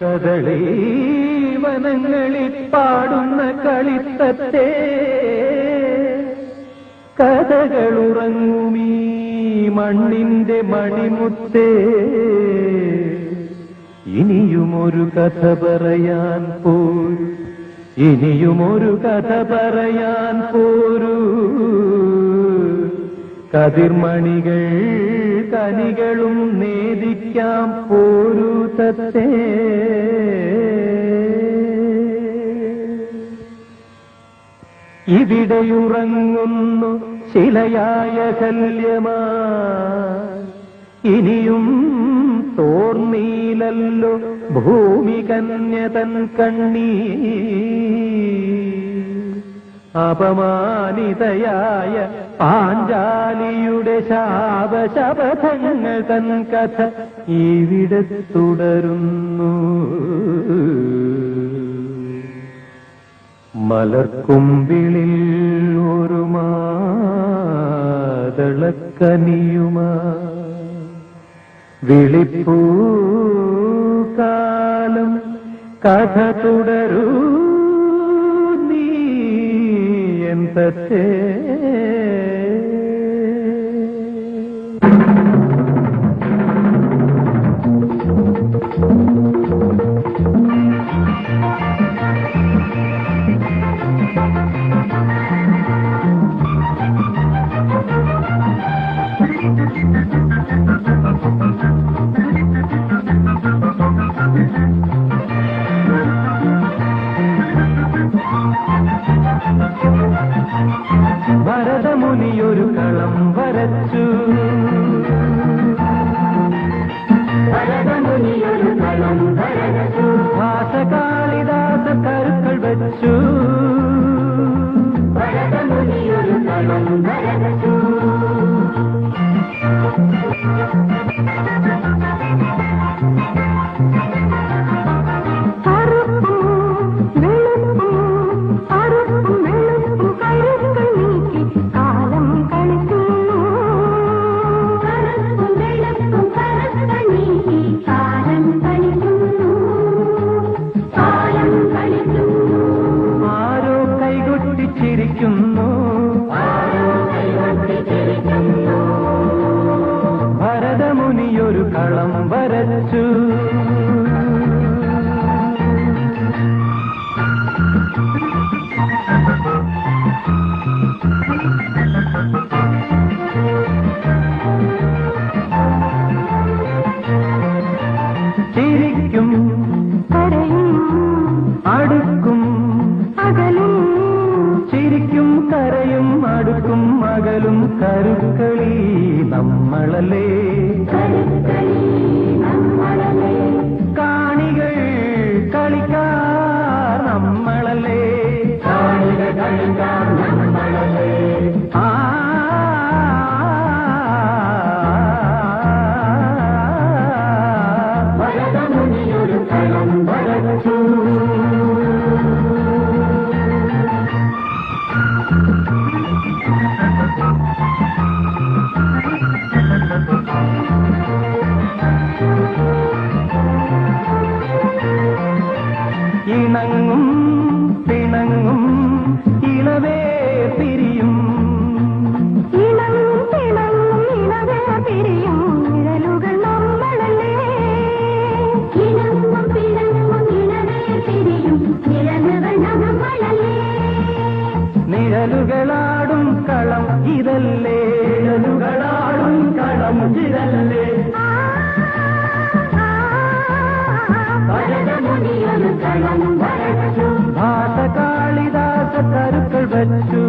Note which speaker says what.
Speaker 1: കദളി വനങ്ങളിൽ പാടുന്ന കളിത്തത്തെ. കഥകളുറങ്ങുമീ മണ്ണിന്റെ മണിമുത്തേ. ഇനിയുമൊരു കഥ പറയാൻ പോയി ഇനിയുമൊരു കഥ പറയാൻ പോരൂ. കതിർമണികൾ കനികളും നേദിക്കാം പോരുതത്തെ തത്തേ. ഇവിടെയുറങ്ങുന്നു ശിലയായ കല്യമാ ഇനിയും തോർന്നീലല്ലോ ഭൂമി കന്യതൻ കണ്ണീ അപമാനിതയായ പാഞ്ചാലിയുടെ ശാപശപഥങ്ങൾ തൻ കഥ ഇവിടെ തുടരുന്നു. മലർക്കുമ്പിളിൽ ഒരു മാതളക്കനിയുമ. വിളിപ്പൂ കാലം കഥ തുടരൂ. தெத்தே കളം വരച്ചു
Speaker 2: ഭരതമുനിയൊരു കളം വരച്ചു.
Speaker 1: ചിരിക്കും അടുക്കും ചിരിക്കും കരയും അടുക്കും അകലും കരുക്കളി നമ്മളല്ലേ? നിഴലുകളാടും കളം ഇതല്ലേ? നിഴലുകളാടും കളം ഇതല്ലേ? ഭാഷ കാളിദാസ കരുക്കൾ വച്ചു.